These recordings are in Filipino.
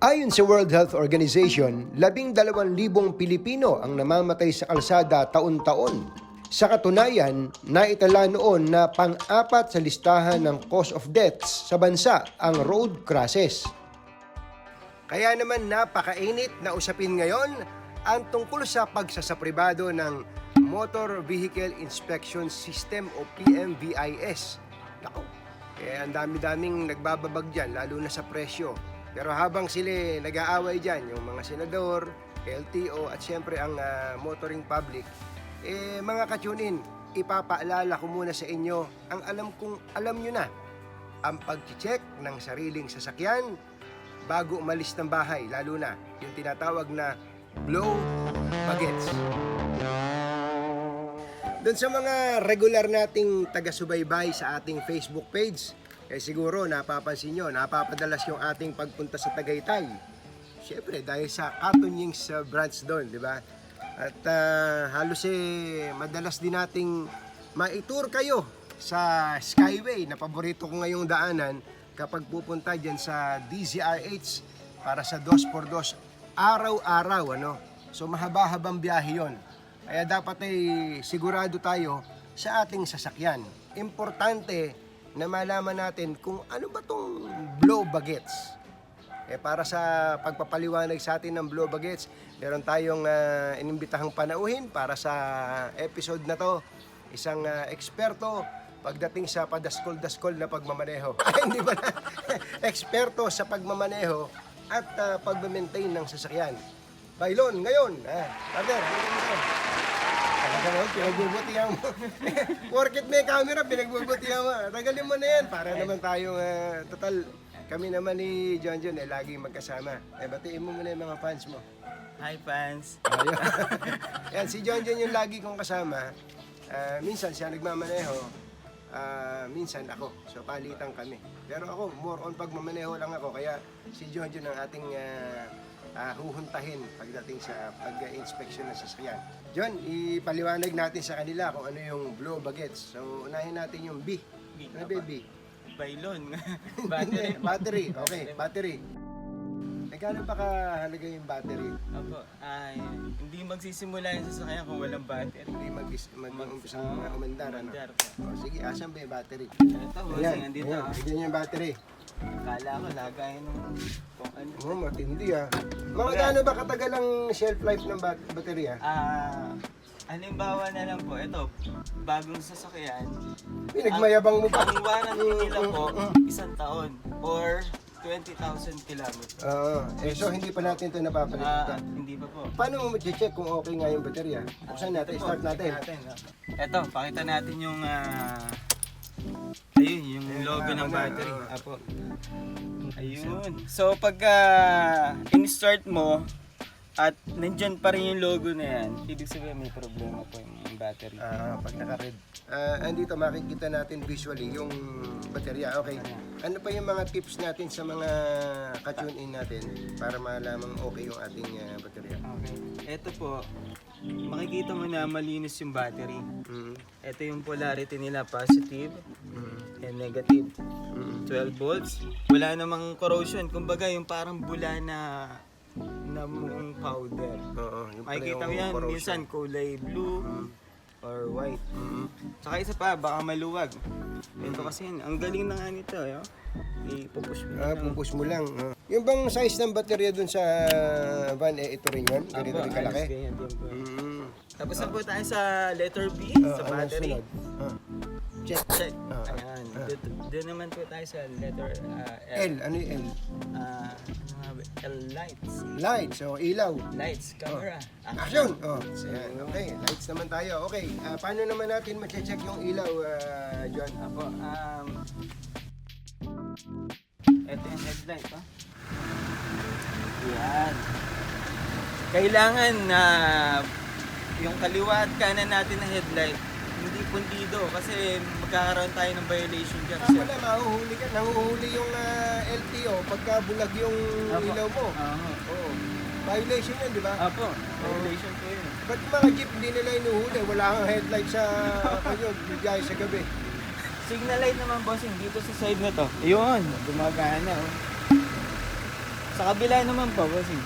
Ayon sa World Health Organization, labing dalawang libong Pilipino ang namamatay sa kalsada taon-taon. Sa katunayan, naitala noon na pang-apat sa listahan ng cause of deaths sa bansa ang road crashes. Kaya naman napakainit na usapin ngayon ang tungkol sa pagsasapribado ng Motor Vehicle Inspection System o PMVIS. Nako, eh, ang dami-daming nagbababag dyan, lalo na sa presyo. Pero habang sila nag-aaway dyan, yung mga senador, LTO at siyempre ang ah, motoring public, eh mga kachunin, ipapaalala ko muna sa inyo ang alam kong alam nyo na, ang pag-check ng sariling sasakyan bago umalis ng bahay, lalo na yung tinatawag na blow bagets. Doon sa mga regular nating taga-subaybay sa ating Facebook page, eh siguro napapansin nyo, napapadalas yung ating pagpunta sa Tagaytay. Siyempre, dahil sa Cotton Yings uh, branch doon, di ba? At ah, halos eh, madalas din nating maitur kayo sa Skyway na paborito ko ngayong daanan kapag pupunta dyan sa DZRH para sa 2x2 araw-araw ano so mahaba-habang biyahe yon kaya dapat ay sigurado tayo sa ating sasakyan importante na malaman natin kung ano ba tong blow bagets eh para sa pagpapaliwanag sa atin ng blow bagets meron tayong ah, inimbitahang panauhin para sa episode na to isang ah, eksperto pagdating sa padaskol-daskol na pagmamaneho. Hindi ba na? eksperto sa pagmamaneho at uh, pag-maintain ng sasakyan. Bailon, ngayon, ah, partner, Talaga mo, pinagbubutihan mo. Porkit may camera, pinagbubutihan mo. Tagalin mo na yan, para naman tayong, ah, total, kami naman ni John John eh, lagi magkasama. Eh, batiin mo muna yung mga fans mo. Hi fans! Ayun. Yan, si John John yung lagi kong kasama. Ah, minsan siya nagmamaneho, ah, minsan ako. So palitan kami. Pero ako, more on pagmamaneho lang ako. Kaya si John John ang ating ah, ah, huhuntahin pagdating sa pag-inspection ng sasakyan. John, ipaliwanag natin sa kanila kung ano yung blow bagets. So unahin natin yung B. B, Ano ba B? Bailon! Battery. Battery! Okay, battery. Nagkano pa kahalaga yung battery? Opo, ay, hindi magsisimula yung sasakyan kung walang battery. Hindi mag- mag-umpisa mag umandar. Ano? Umandar po. O, sige, asan ba yung battery? Ito, bossing, Ayan, andito. ayan, ah. yung battery. Kala ko lagay nung kung ano. Oh, matindi ah. Mga gaano ba katagal ang shelf life ng bat- baterya? Ah, halimbawa na lang po, ito, bagong sasakyan. Pinagmayabang mo pa. Ang warranty nila po, isang taon or 20,000 kilometers. Oo. eh, so hindi pa natin ito Ah, napapalitan. hindi pa po. Paano mo check kung okay nga yung baterya? Buksan natin, start natin. check Ito, pakita natin yung ah, ayun, yung logo ng battery. Apo. Ayun. So pag ah, in-start mo at nandyan pa rin yung logo na yan, ibig sabihin may problema po yung battery. Ah, pag naka-red. Ah, andito makikita natin visually yung baterya. Okay. Ano pa yung mga tips natin sa mga ka-tune in natin para malaman okay yung ating ah, baterya? Okay. Ito po, makikita mo na malinis yung battery. Mm. Ito yung polarity nila, positive Mm. and negative. Mm. 12 volts. Wala namang corrosion. Kumbaga, yung parang bula na na muong powder. Oo, yung Makikita mo yan, corrosion. minsan kulay blue or white. Mm. Saka isa pa, baka maluwag. Ito kasi ang galing na nga nito. Yo. Ipupush mo Ah, lang. pupush mo lang. ah. Yung bang size ng baterya dun sa van, eh, ito rin yun? Ganito Apo, rin kalaki? ayos, ganyan din po. Mm. Tapos na po tayo sa letter B, Ah, sa battery. sunod? Ah. Check. Check. Ah, Ayan. Dito, dito naman po tayo sa letter ah, L, ano yung L? Ah, ano nga ba? L lights. Light, so ilaw. Lights, camera. Action! Oh, ayan, okay, lights naman tayo. Okay, ah, paano naman natin ma-check yung ilaw, ah, John? Apo, um... Ito yung headlight, ha? Yan. Kailangan na yung kaliwa at kanan natin na headlight hindi pundido kasi magkakaroon tayo ng violation dyan. Ah, sir. wala, mahuhuli ka. Nanguhuli yung ah, LTO pagka bulag yung Apo. ilaw mo. Oo. Oo. Violation yan, di ba? Apo, violation po yun. Ba't mga jeep hindi nila inuhuli? Wala kang headlight sa kanyo, bigay sa gabi. signal light naman bossing dito sa side na to. Ayun, gumagana oh. Sa kabila naman pa bossing.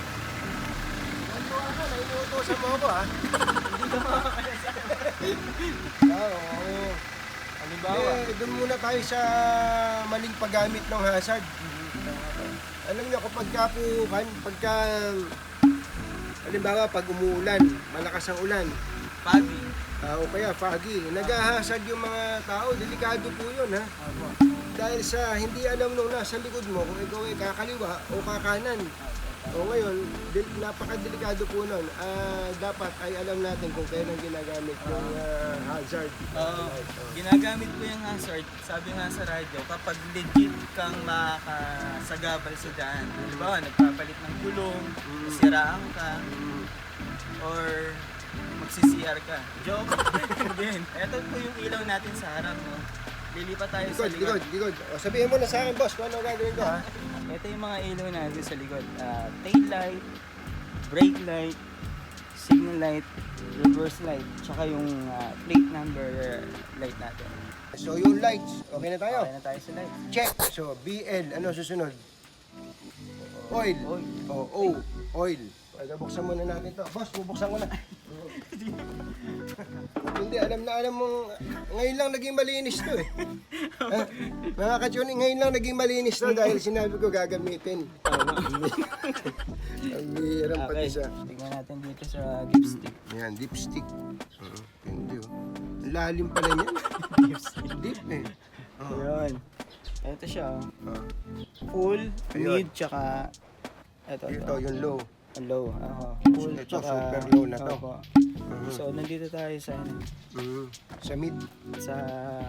Ano ako, naiutosan mo ako ha? Hindi ka oo. Halimbawa. Eh, doon muna tayo sa maling paggamit ng hazard. Alam niyo, kapag ka po, kan, pagka, halimbawa, pag umuulan, malakas ang ulan, Pagi. ah, o kaya foggy, nag-hazard yung mga tao, delikado po yun ha. Dahil sa hindi alam nung nasa likod mo kung ikaw ay kakaliwa o kakanan. O ngayon, del- napakadelikado po nun. Ah, dapat ay alam natin kung kailan ginagamit yung ah, hazard. Oo. ginagamit ko yung hazard, sabi nga sa radyo, kapag legit kang makakasagabal sa daan. Halimbawa, nagpapalit ng gulong, nasiraan ka, or magsi-CR ka. Joke! Din. Ito po yung ilaw natin sa harap. No? Lilipat tayo sa Likod, likod. likod, likod. O, sabihin mo na sa akin, boss, kung ano gagawin ko, ha? Ito yung mga ilaw natin sa likod. Ah, tail light, brake light, signal light, reverse light, tsaka yung ah, plate number light natin. So, yung lights, okay na tayo? Okay na tayo sa light. Check. So, BL, ano susunod? Oil. Oil. O, O, oil. Ay, buksan muna natin to. Boss, bubuksan ko na. Hindi, alam na alam mong, ngayon lang naging malinis to eh. Ha? Mga katsyon, ngayon lang naging malinis to dahil sinabi ko gagamitin. Ang bihirang pati sa, tingnan natin dito sa dipstick. ayan, dipstick. Uh, hindi oh. Ang Lalim pala niyan. dipstick. Deep eh. Oo. Ayun. Ito siya. oh. Ah. Full, Ayun. mid, tsaka ito, ito. Ito, yung low. Low. Ako. Full, Ito, tsaka... super low na to. Opo. Mhm. So, nandito tayo sa ano, Mhm. Sa mid. sa,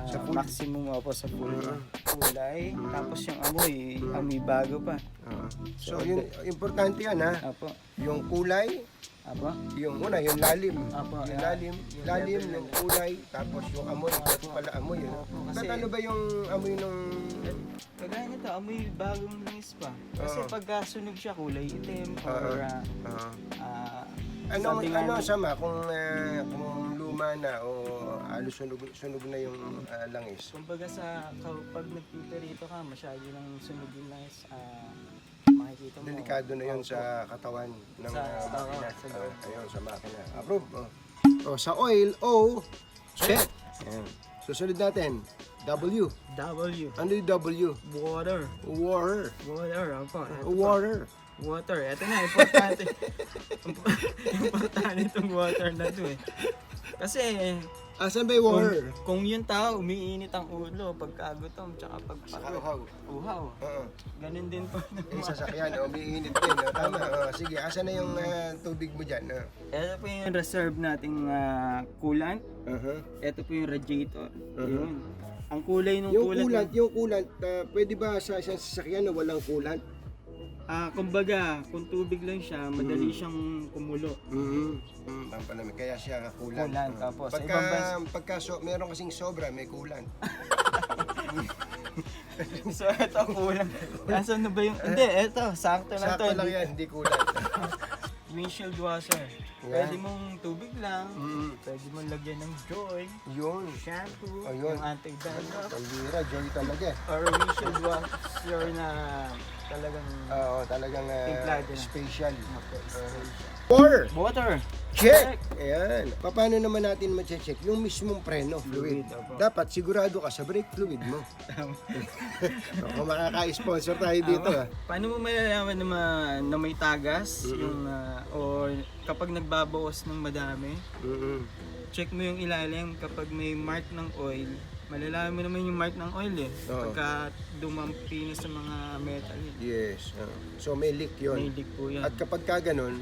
Sa full. maximum opo sa full Mhm. kulay. Tapos yung amoy, amoy bago pa. Oo. So, yung importante yan ha. Apo. Yung kulay, Apo. yung una, yung lalim. Apo, Yung yeah. lalim, Yung lalim, yung kulay, tapos yung amoy. Ito pala amoy yun. Ba't kasi- ano ba yung amoy nung... Kagaya nito, amoy bagong langis pa. Kasi Oo. pagka sunog siya kulay itim or ah, Oo. Ano, sabi nga ano ni- sama kung, ah, kung luma na o halos sunog, sunog na yung ah, langis? Kumbaga sa kapag nagpiperito ka, masyado nang sunog yung langis, ah, makikita mo. Delikado na yun sa katawan ng Sa- ah, makina. sa Ah, loob. ayun, sa makina. Approve. Oh. Oh, sa oil, O, check. Ayan. Susunod natin, W. W. Ano yung W? Water. Water. Water, apa. Water. Water. Ito na, importante. importante itong water na to eh. Kasi, Asan ba yung kung, water? kung yung tao, umiinit ang ulo pagkagutom, tsaka Saka pagpagod. uhaw. Uhaw. Oo. Ganun din po. Yung sasakyan, oh, umiinit din. Oh, tama. Oh, sige, asan na yung ah, tubig mo dyan? Oh. Ito po yung reserve nating ah, coolant. Uh-huh. Ito po yung radiator. Yun. Ang kulay ng Yung coolant. coolant, yung coolant, ah, pwede ba sa isang sasakyan na walang coolant? Ah, kumbaga, kung tubig lang siya, madali siyang kumulo. Mm-hmm. Mm, pampalamig. Kaya siya coolant. Coolant, Oh. tapos sa pagka, ibang bansa- pagka so, meron kasing sobra, may coolant. so, ito kulang. Nasaan na ba yung... Hindi, ito. Sakto lang to. Sakto lang yan, hindi coolant. Windshield washer. Pwede mong tubig lang. mm, Pwede mong lagyan ng joy, yun. shampoo, Ayun. yung anti-dandruff, bira, joy talaga. or windshield washer na talagang Oo, talagang ah, Timplado na. special. mapos. Or, Water. check! Ayan. Paano naman natin ma-check yung mismong preno, fluid? Fluid, opo. Dapat sigurado ka sa brake fluid mo. Kung makaka-sponsor tayo dito ah. Paano mo malalaman na, ma- na may tagas yung ah, or kapag nagbabawas ng madami? Mm-mm. check mo yung ilalim kapag may mark ng oil, malalaman mo naman yung mark ng oil eh. Oo. Pagka dumampi na sa mga metal yun. Yes. oo. So may leak yun. May leak po yan. At kapag ka ganun,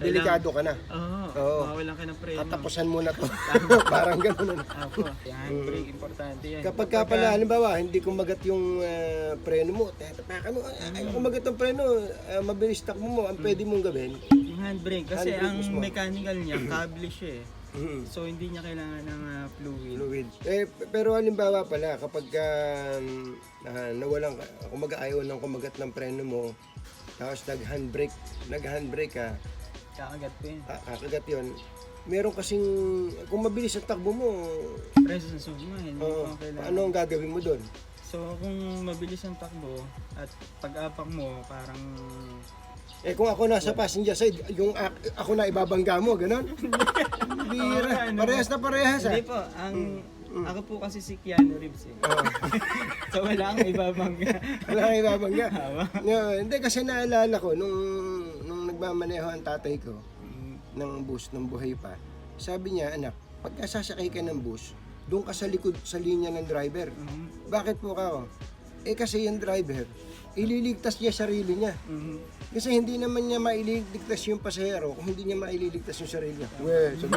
delikado ka na. Oo, Oo. mawalan ka ng preno. Tatapusan mo na to. Parang ganun. Apo, yan, handbrake, importante yan. Kapag ka pala, halimbawa, hindi kumagat yung ah, preno mo, tatapakan mo, ay, kumagat ang preno, ah, mabilis takbo mo, ang pwede mong gawin. Yung handbrake, kasi Handbrake ang mismo. mechanical niya, cable siya eh. Mhm. So hindi niya kailangan ng ah, fluid. Fluid. Eh, p- pero halimbawa pala, kapag um, ah, nawalan ka, kumaga ayaw ng kumagat ng preno mo, tapos nag-handbrake, nag-handbrake ka, Kakagat po yun. ka- kakagat yun, meron kasing, kung mabilis ang takbo mo, Preso sa hindi oo, mo kailangan. ano ang gagawin mo doon? So kung mabilis ang takbo at pag-apak mo parang Eh kung ako nasa passenger side, yung ak- ako na ibabangga mo, gano'n? Bira, ano. parehas na parehas ah. hindi po, ang ako po kasi si Keanu Reeves eh. Oo. so wala akong ibabangga. Wala kang ibabangga. Tama. No, hindi kasi naalala ko nung nagmamaneho ang tatay ko ng bus nung buhay pa. Sabi niya, anak, pagka sasakay ka ng bus, doon ka sa likod sa linya ng driver. mhm, Bakit po ka? Eh kasi yung driver, ililigtas niya sarili niya. mhm. Kasi hindi naman niya maililigtas yung pasahero kung hindi niya maililigtas yung sarili niya. Well, sabi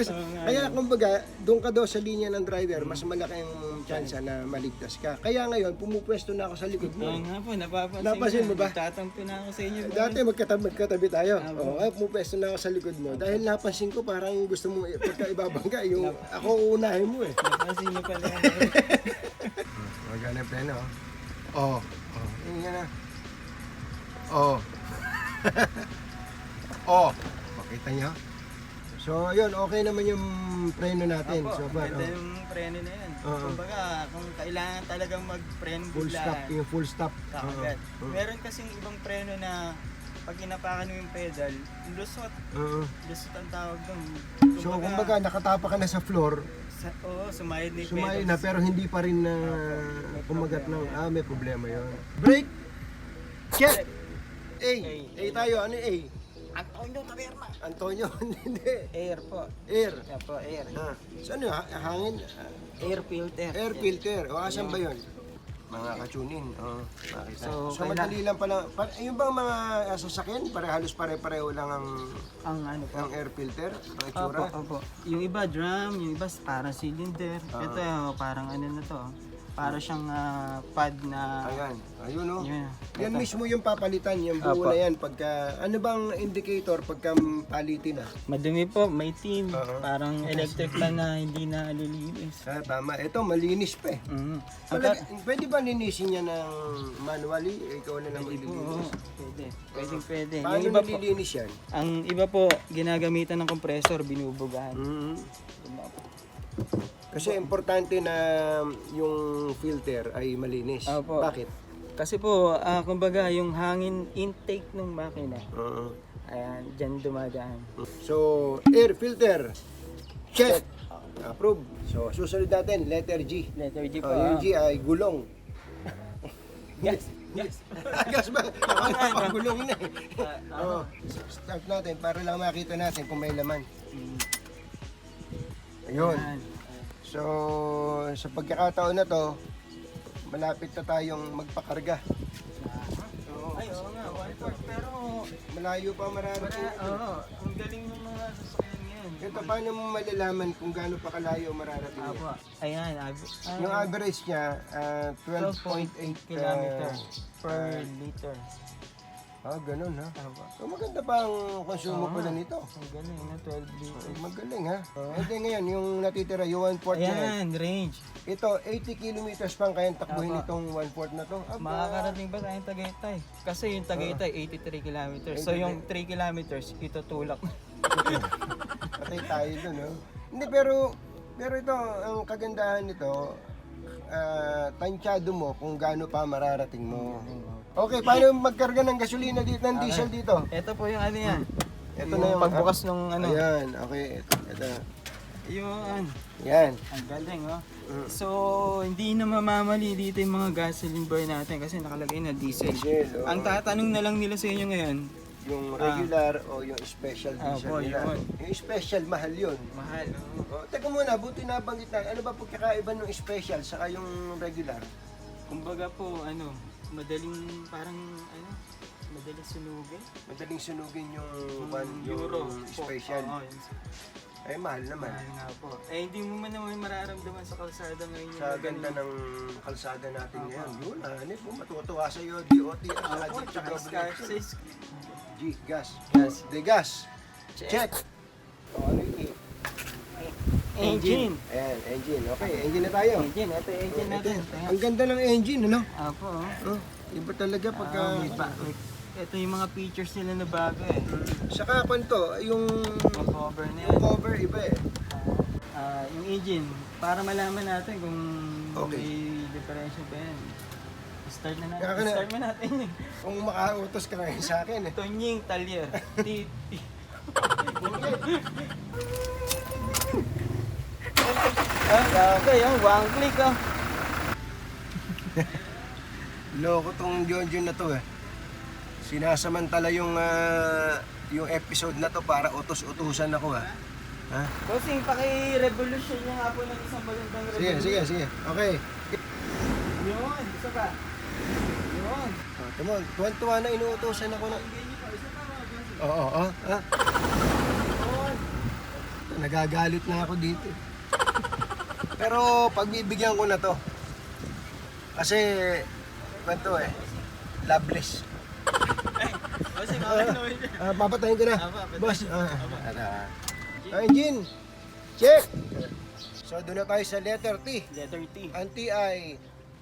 Kaya kumbaga, doon ka daw sa linya ng driver, mas malaki ang chance na maligtas ka. Kaya ngayon, pumupwesto na ako sa likod mo. Oo nga po, napapansin, Napansin ko mo ba? Tatampi na ako sa inyo. Dati magkatabi, magkatabi tayo. Oo, oh, pumupwesto na ako sa likod mo. Dahil napansin ko parang gusto mo i- pagka ibabangga, yung ako uunahin mo eh. Napansin niyo pala. Magana pleno. Oo. Oh. Oh. Yun na. Oo. Oo. Pakita niyo. So, yun, okay naman yung preno natin. Opo, so far, maganda oh. yung preno na yan. Oo. Kumbaga, kung kailangan talagang mag-preno Full stop, biglaan, yung full stop. kakagat. Oo. Oo. Meron kasing ibang preno na pag inapakan mo yung pedal, lusot. Oo. Lusot ang tawag doon. So, kumbaga, nakatapa ka na sa floor, sa, oo, sumayad na yung sumayo pedals. na, pero hindi pa rin na May kumagat ng, ah, may problema yon. Break! Check! A A. tayo, ano yung A? Antonio Taberna. Antonio, hindi. Air po. Air. Yan po, air. Ah, saan yun? Ha- Hangin? Ah, Air filter. Air filter. O, asan ba yun? Mga kachunin. Oh, makita. So, So, madali lang pala. Pa, yung bang mga ah, sasakyan, pare, halos pare-pareho lang ang, Ang ano po. ang air filter? Ang Opo, itsura? opo. Yung iba drum, yung iba parang cylinder. Ah. Ito oh, parang ano na to. Para siyang ah, pad na Ayan. Ayun, oh. Yun. Yan Ito. mismo yung papalitan, yung buo Apo. na yan. Pagka, ano bang indicator pagka palitin na? Madumi po, may team. Parang electric fan na hindi na lilinis. Ah, tama. Ito, malinis pa eh. Mm. Malag- pwede ba linisin niya ng manually? Ikaw na lang Pwede po, oo. maglilinis. Pwede. Pwede, pwede. Paano Yung iba po, nililinis yan? ang iba po, ginagamitan ng compressor, binubugahan. Kasi importante na yung filter ay malinis. Opo. Bakit? Kasi po, ah, kumbaga, yung hangin intake ng makina, Oo. ayan, dyan dumadaan. So, air filter. Check. Approve. So, susunod natin, letter G. Letter G po. Oh, yung ah. G ay gulong. Yes, yes. Gas ba? Ako, gulong na eh. Ah, Oh, start natin para lang makita natin kung may laman. Mm. Ayun. Ayan. So, sa pagkakataon na to, malapit na tayong magpakarga. Oo. Ay, oo nga, one fourth. Pero, Malayo pa mararating. para, oo, ang galing ng mga sasakyan ngayon. Ito, paano mo malalaman kung gaano pa kalayo mararating niya? Apo, ayan, ab- ah, Yung average niya, ah, 12.8 kilometer ah, per liter. Ah, ganun ha. So, maganda pa ang konsumo Oo. pala nito. Ang galing na 12 liter. Magaling ha. Eh di ngayon, yung natitira, yung 1/4 na yan. Ayan, range. Ito, 80 kilometers pang kayang takbuhin Tama. itong 1/4 na to. Aba, Makakarating ba tayong Tagaytay? Kasi yung Tagaytay, 83 kilometers. So yung 3 kilometers, itutulak. patay tayo dun, no? Hindi, pero, pero ito, ang kagandahan nito, ah, tansyado mo kung gaano pa mararating mo. Okay, paano magkarga ng gasolina dito, ng diesel dito? Ito po yung ano yan. Ito Yung na yung pagbukas nung ano. Ayan, okay. Ito, ito. Yun. Yan. Ang galing, oh. Mm. So, hindi na mamamali dito yung mga gasoline boy natin kasi nakalagay na diesel. Diesel, oh. Ang tatanong na lang nila sa inyo ngayon, Yung regular o yung special Ah, diesel po, nila. yun. Yung special, mahal yun. mahal. oh. Oh, teka muna, buti nabanggit na. Ano ba pagkakaiba ng special saka yung regular? Kumbaga po, ano, madaling parang, ano, madaling sunugin. Madaling sunugin yung, Yung one, yung euro special. Oo, yung Ay, mahal naman. mahal nga po. Eh, hindi mo man naman mararamdaman sa kalsada ngayon yung Sa mga ganda ng kalsada natin ngayon. Yun, ano po, matutuwa sa iyo, DOT at saka Opo, Jeep tsaka. G, gas. Gas. De gas. Check. Check. O, ano yung E? Engine. Ayan, engine. Okay, engine na tayo. Engine, ito yung engine natin. Ang ganda ng engine, ano? Apo, oh. Oh, iba talaga pagka... Ah, may, ba- may ito yung mga features nila na bago eh. Saka kwanto, yung Yung cover na yan. cover iba eh. Ah, yung engine, para malaman natin kung Okay. may diferensya ba yan. Start na natin. Kaya ka na- Start mo natin. Kung makautos ka ngayon sa akin eh. Tonying Talyer. T. Ah, okay, oh, one click oh. Loko tong John na to eh. Sinasamantala yung ah, yung episode na to para utos-utusan ako ha. Ha? Bossing, paki-revolution niya nga po ng isang magandang Sige, revolution. sige, sige. Okay. Yun, isa pa. Yun. Oh, tamo, tuwan-tuwa na inuutosan ako na. Hindi niyo pa, isa pa mga bossing. Oo, oo, oo. Ha? Yun. Nagagalit na ako dito. Pero pagbibigyan ko na to. Kasi, kwento eh, loveless. Naman yun. Ah, papatayin ko na. Ah. Boss. Ah, ah, ah, engine. Check. So, doon na tayo sa letter T. Letter T. Ang T ay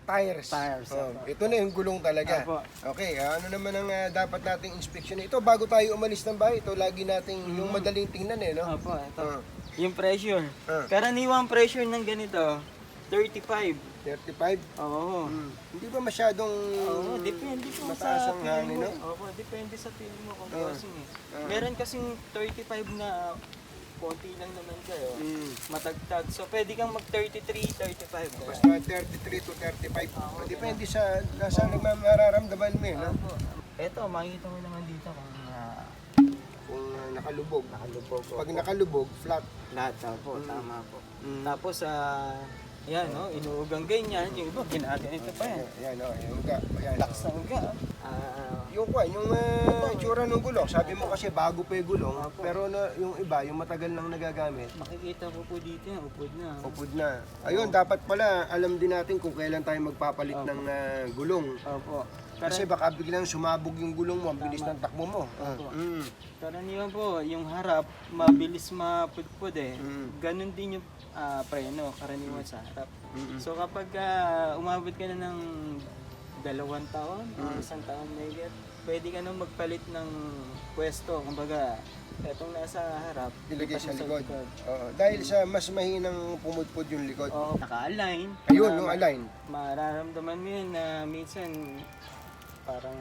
tires. Tires, Oh, ito na yung gulong talaga. Opo. Okay, ano naman ang ah, dapat nating inspection? Ito, bago tayo umalis ng bahay, ito lagi nating yung madaling tingnan eh, no? Opo, ito. Ah, Yung pressure. Ah. Karaniwang pressure ng ganito, 35. 35. Oo. Hmm. Hindi ba masyadong Oo, depende po mataas sa ang feeling hangin, mo. no? Opo, depende sa feeling mo kung Ah. bossing eh. Ah. Meron kasing 35 na konti lang naman kayo. Hmm. Matagtag. So, pwede kang mag 33, 35. Kaya. Basta 33 to 35. Oo, Depende sa nasa nagmamararamdaman mo eh, no? Opo. Ito, makikita mo naman dito kung ah, ah, nakalubog. nakalubog. Pag nakalubog, flat. Lahat, opo, Mm. tama po. Mm. Tapos, ah, yan, no, inuugang ganyan. Yung iba, ginaganito pa yan. Ayan, oh, yung ga. Ayan. Lakas ng uga. Ah, Yung kwan, yung uh, itsura ng gulong. Sabi mo kasi bago pa yung gulong, Opo. pero na, yung iba, yung matagal nang nagagamit, makikita ko po dito yan, upod na. upod na. Ayun, dapat pala alam din natin kung kailan tayo magpapalit ng ah, gulong. Opo. Kasi baka biglang sumabog yung gulong mo, ang bilis ng takbo mo. Ah, Opo. mm. Karaniwan po, yung harap, mabilis mapudpud eh. Mm. Ganon din yung ah, preno, karaniwan sa harap. Mm-mm. So kapag ah, umabot ka na ng dalawang taon o Mm. isang taon na higit, pwede ka nang magpalit ng pwesto. Kumbaga, etong nasa harap, Ilagay sa mo likod. Oo, dahil sa mas mahinang pumudpod yung likod. Oo, naka-align. Ayun, ma- align. Mararamdaman mo yun na minsan parang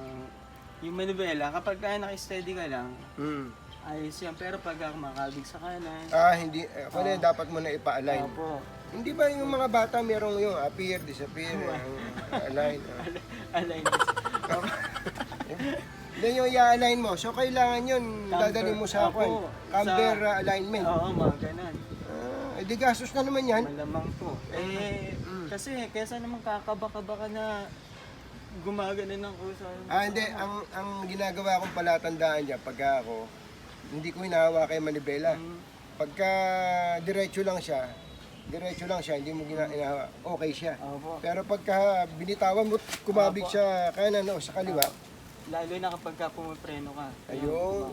yung manubela, kapag ka naka-steady ka lang, Mm. ayos yan. Pero pag ako makabig sa kanan, Ah, hindi. Eh, na dapat mo na ipa-align. Opo. Hindi ba yung mga bata merong yung appear, disappear, yung align? ah. Align. Then yung i-align mo. So kailangan yun, dadalhin mo sa kwan. Camber alignment. Oo, mga ganun. Ah, eh, di gastos na naman yan. Malamang po. Eh, Mm. kasi kesa naman kakabaka-baka na gumagana ng kusa. Ah, hindi. Ang, ang ginagawa kong palatandaan dyan, pagka ako, hindi ko hinahawa kay manibela. Mm. Pagka diretso lang siya, diretso lang siya, hindi mo gina- okay siya. Opo. Pero pagka binitawan mo, kumabig Opo. siya kanan o sa kaliwa, Lalo na kapag ka pumipreno ka. Ayun.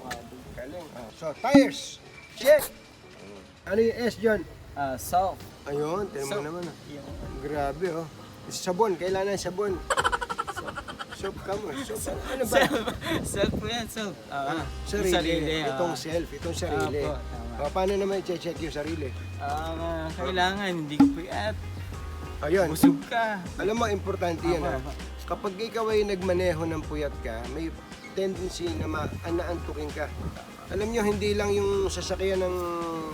Galing. Ah, So, tires, check! Ano yung S dyan? Ah, soft. Ayun, tinan mo So- naman. ah. Yung Grabe oh. Sabon, kailangan sabon. Soap ka mo. Soap. Ano ba? self, self po yan, self. Ah, Sarili. ah. Itong self, itong sarili. Apo, tama. O, paano naman i-check yung sarili? Ah, kailangan, hindi ko puyat. Ayun. Busog ka. Alam mo, importante yan ha. apo. Kapag ikaw ay nagmaneho ng puyat ka, may tendency na ma- naantukin ka. Alam nyo, hindi lang yung sasakyan ng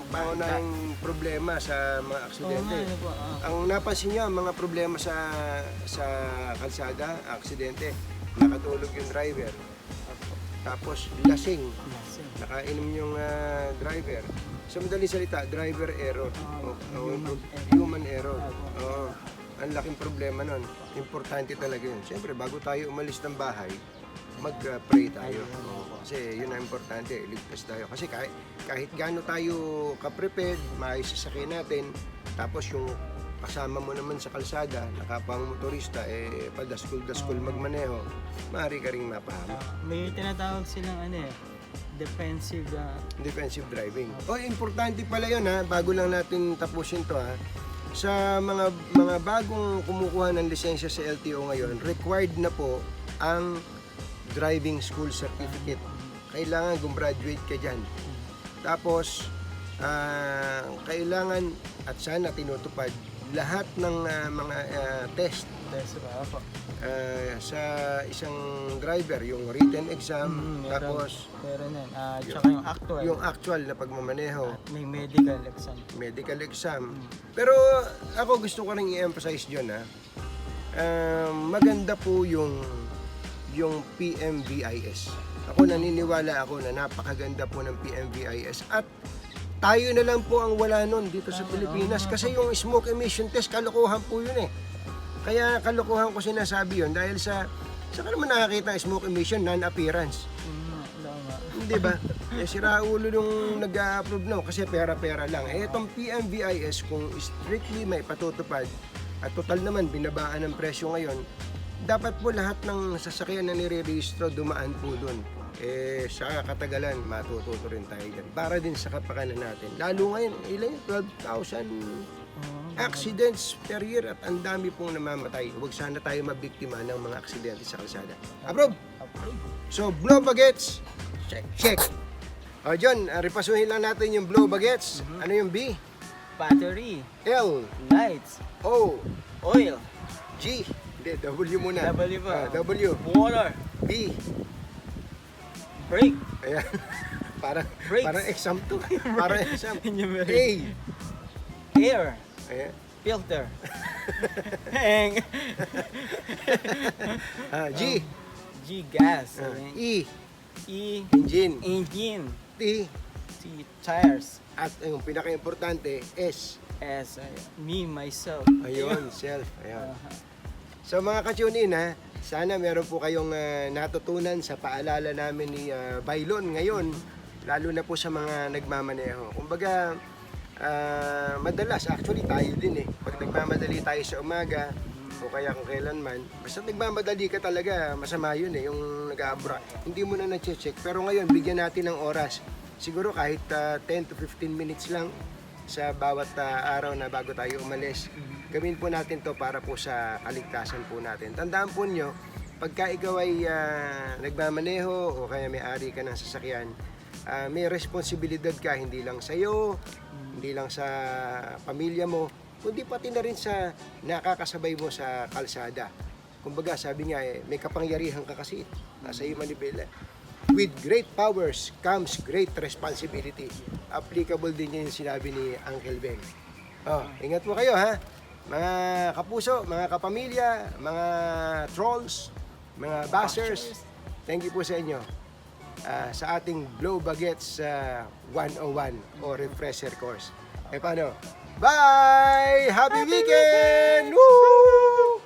pangunahing problema sa mga Oo aksidente. nga, ano po. ah. Ang napansin nyo, ang mga problema sa sa kalsada, aksidente, nakatulog yung driver. Tapos lasing, nakainom yung ah, driver. Sa madaling salita, driver error. Ah, O- o- human human error. Opo. Oo. Ang laking problema nun. Importante talaga yun. Siyempre, bago tayo umalis ng bahay, mag-pray tayo. Oo. Kasi yun ang importante, ligtas tayo. Kasi kahit, kahit gaano tayo ka-prepared, maayos sa natin, tapos yung kasama mo naman sa kalsada, nakapang motorista, eh, padaskul-daskul magmaneho, maaari ka rin mapahamak. Ah, may tinatawag silang ano eh, defensive ah, defensive driving. O importante pala 'yun ha, bago lang natin tapusin 'to ha. Sa mga mga bagong kumukuha ng lisensya sa LTO ngayon, required na po ang driving school certificate. Kailangan gumraduate ka dyan. Tapos, ah, kailangan at sana tinutupad lahat ng ah, mga ah, test ah, sa isang driver, yung written exam, Mm, meron. tapos Meron yan. Ah, tsaka yung actual. yung actual na pagmamaneho, At may medical exam. medical exam. Mm. Pero ako gusto ko rin i-emphasize yun ha. Um, maganda po yung yung PMVIS. Ako naniniwala ako na napakaganda po ng PMVIS at tayo na lang po ang wala nun dito sa Pilipinas kasi yung smoke emission test kalokohan po yun eh. Kaya kalokohan ko sinasabi yun dahil sa sa ka naman nakakita ang smoke emission non-appearance. Hindi ba? Eh, sira ulo nung nag-approve no kasi pera-pera lang. Eh, itong PMVIS kung strictly may patutupad at total naman binabaan ng presyo ngayon, dapat po lahat ng sasakyan na nire-registro dumaan po doon. Eh, sa katagalan, matututo rin tayo dyan. Para din sa kapakanan natin. Lalo ngayon, ilan yun? 12,000 Oo. accidents per year at ang dami pong namamatay. Huwag sana tayo mabiktima ng mga aksidente sa kalsada. Approve! Approve. So, blow bagets, check. Check. O, John, uh, repasuhin lang natin yung blow bagets. Ano yung B? Battery. L, Lights. O, Oil. G. Hindi, W muna. W ba? Ah, w, Water. B. Brake. Ayan. parang, Brakes. parang exam to. parang exam. A. Air. Ayan. Filter. Hang. Ah, G. G. Gas. Ah, Ayan. E. E. Engine. Engine. T. T. Tires. At yung pinaka-importante, S. S. ay, Me, myself. Ayun, self. Ayan. Aha. So mga ka-tune in ha, sana meron po kayong ah, natutunan sa paalala namin ni ah, Bailon ngayon, lalo na po sa mga nagmamaneho. Kumbaga, ah, madalas, actually tayo din eh, pag nagmamadali tayo sa umaga, o kaya kung kailanman, basta nagmamadali ka talaga, masama yun eh, yung nag-aabra. Hindi mo na na-check. Pero ngayon, bigyan natin ng oras. Siguro kahit ah, 10 to 15 minutes lang sa bawat ah, araw na bago tayo umalis. Gawin po natin to para po sa kaligtasan po natin. Tandaan po nyo, pagka ikaw ay ah, nagmamaneho o kaya may-ari ka ng sasakyan, ah, may responsibilidad ka hindi lang sa iyo, hindi lang sa pamilya mo, kundi pati na rin sa nakakasabay mo sa kalsada. Kumbaga, sabi nga eh, may kapangyarihan ka kasi. Nasa iyo manibela. With great powers comes great responsibility. Applicable din yan yung sinabi ni Uncle Ben. Oh, ingat po kayo ha. Mga kapuso, mga kapamilya, mga trolls, mga bashers. Thank you po sa inyo. Ah, sa ating Blow Bagets ah, 101 o refresher course. Eh paano? Bye! Happy, weekend! Woo!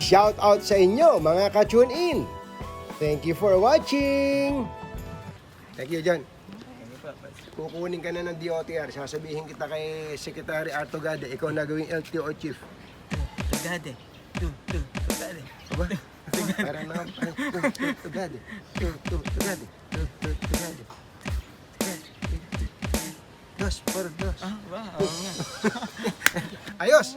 Shout out sa inyo mga ka-tune in. Thank you for watching. Thank you, John. Pa- Kukunin ka na ng DOTR. Sasabihin kita kay Secretary Arto Gade. Ikaw na gawing LTO chief. Tugade. Tu, tu, tugade. Aba? Parang na. Tugade. Tugade. Tugade. Dos por dos. Ah, nga. Ayos!